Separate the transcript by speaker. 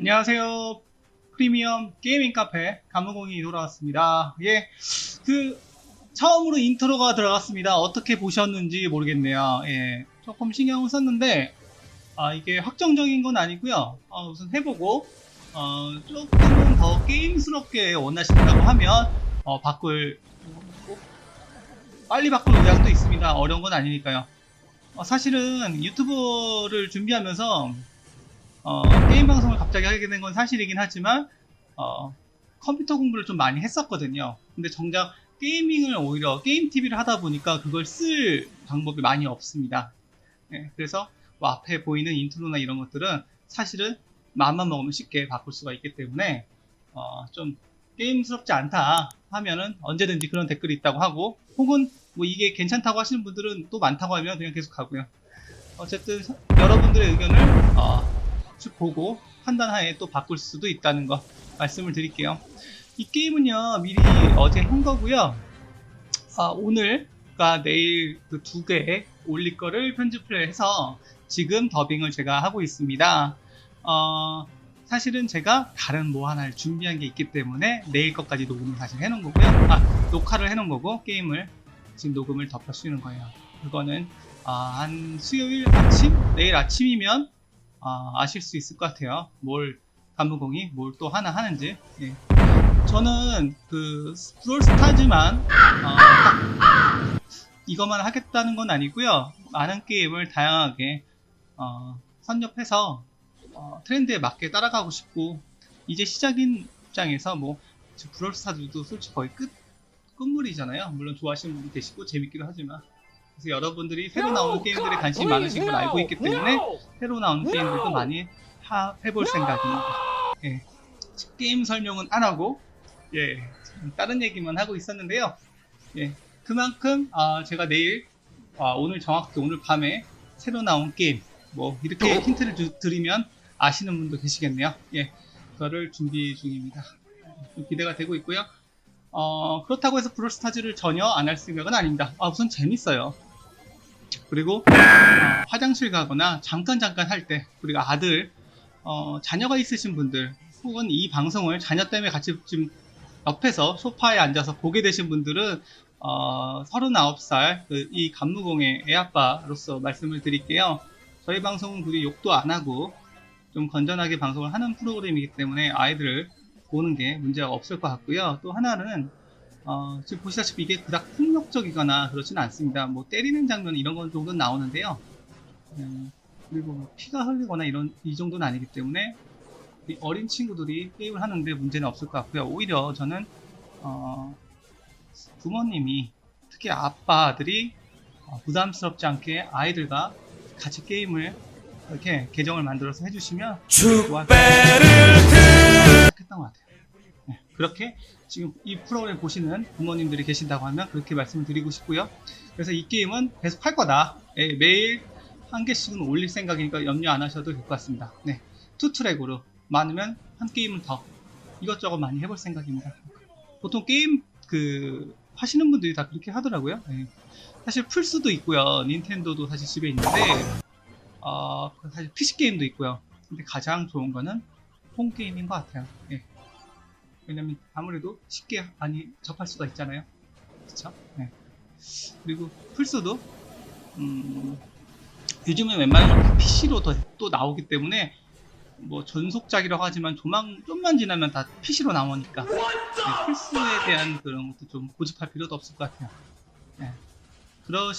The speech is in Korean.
Speaker 1: 안녕하세요. 프리미엄 게이밍 카페 감무공이 돌아왔습니다. 예, 그 처음으로 인트로가 들어갔습니다. 어떻게 보셨는지 모르겠네요. 예, 조금 신경을 썼는데 아, 이게 확정적인 건 아니고요. 어, 우선 해보고 어, 조금은 더 게임스럽게 원하신다고 하면 어, 바꿀 꼭 빨리 바꿀 의향도 있습니다. 어려운 건 아니니까요. 어, 사실은 유튜브를 준비하면서 어, 게임 방송을 갑자기 하게 된 건 사실이긴 하지만 어, 컴퓨터 공부를 좀 많이 했었거든요. 근데 정작 게이밍을 오히려 게임 TV를 하다 보니까 그걸 쓸 방법이 많이 없습니다. 예, 그래서 뭐 앞에 보이는 인트로나 이런 것들은 사실은 마음만 먹으면 쉽게 바꿀 수가 있기 때문에 어, 좀 게임스럽지 않다 하면은 언제든지 그런 댓글이 있다고 하고 혹은 뭐 이게 괜찮다고 하시는 분들은 또 많다고 하면 그냥 계속 가고요. 어쨌든 서- 여러분들의 의견을 어, 쭉 보고 판단하에 또 바꿀 수도 있다는 거 말씀을 드릴게요. 이 게임은요 미리 어제 한 거고요. 아, 오늘과 내일 그 두 개 올릴 거를 편집을 해서 지금 더빙을 제가 하고 있습니다. 어, 사실은 제가 다른 뭐 하나를 준비한 게 있기 때문에 내일 것까지 녹음을 사실 해놓은 거고요. 아, 녹화를 해놓은 거고 게임을 지금 녹음을 덮어 씌우는 거예요. 그거는 아, 한 수요일 아침, 내일 아침이면 아, 아실 수 있을 것 같아요. 뭘 간무공이 뭘 또 하나 하는지. 예. 저는 그 브롤스타즈만 어, 딱 이것만 하겠다는 건 아니고요. 많은 게임을 다양하게 어, 선nhập해서 어, 트렌드에 맞게 따라가고 싶고 이제 시작인 입장에서 뭐 브롤스타즈도 솔직히 거의 끝 끝물이잖아요. 물론 좋아하시는 분도 계시고 재밌기도 하지만 그래서 여러분들이 새로 나오는 게임들에 관심이 많으신 걸 알고 있기 때문에 새로 나오는 게임들도 많이 하- 해볼 생각입니다. 예. 게임 설명은 안 하고 예 다른 얘기만 하고 있었는데요. 예 그만큼 아, 제가 내일 아, 오늘 정확히 오늘 밤에 새로 나온 게임 뭐 이렇게 힌트를 주- 드리면 아시는 분도 계시겠네요. 예 그거를 준비 중입니다. 좀 기대가 되고 있고요. 어, 그렇다고 해서 브롤스타즈를 전혀 안 할 생각은 아닙니다. 아, 우선 재밌어요. 그리고 어, 화장실 가거나 잠깐 잠깐 할 때 우리가 아들 어, 자녀가 있으신 분들 혹은 이 방송을 자녀 때문에 같이 지금 옆에서 소파에 앉아서 보게 되신 분들은 어, 39살 그 이 감무공의 애아빠로서 말씀을 드릴게요. 저희 방송은 굳이 욕도 안 하고 좀 건전하게 방송을 하는 프로그램이기 때문에 아이들을 보는 게 문제가 없을 것 같고요. 또 하나는 어, 지금 보시다시피 이게 그닥 폭력적이거나 그렇지는 않습니다. 뭐 때리는 장면 이런 건 정도는 나오는데요. 음, 그리고 뭐 피가 흘리거나 이런 이 정도는 아니기 때문에 이 어린 친구들이 게임을 하는데 문제는 없을 것 같고요. 오히려 저는 어, 부모님이 특히 아빠들이 어, 부담스럽지 않게 아이들과 같이 게임을 이렇게 계정을 만들어서 해주시면 것 같아요. 네, 그렇게 지금 이 프로그램 보시는 부모님들이 계신다고 하면 그렇게 말씀을 드리고 싶고요. 그래서 이 게임은 계속 할 거다. 예, 매일 한 개씩은 올릴 생각이니까 염려 안 하셔도 될 것 같습니다. 네, 투 트랙으로 많으면 한 게임은 더 이것저것 많이 해볼 생각입니다. 보통 게임 그 하시는 분들이 다 그렇게 하더라고요. 예. 사실 플스도 있고요, 닌텐도도 사실 집에 있는데 어, 사실 PC 게임도 있고요. 근데 가장 좋은 거는 홈 게임인 것 같아요. 예. 왜냐면 아무래도 쉽게 많이 접할 수가 있잖아요. 그쵸? 네. 그리고 플스도 음, 요즘에 웬만하면 다 PC로 또 나오기 때문에 뭐 전속작이라고 하지만 조만 좀만 지나면 다 PC로 나오니까 네, 플스에 대한 그런 것도 좀 고집할 필요도 없을 것 같아요. 네. 그러시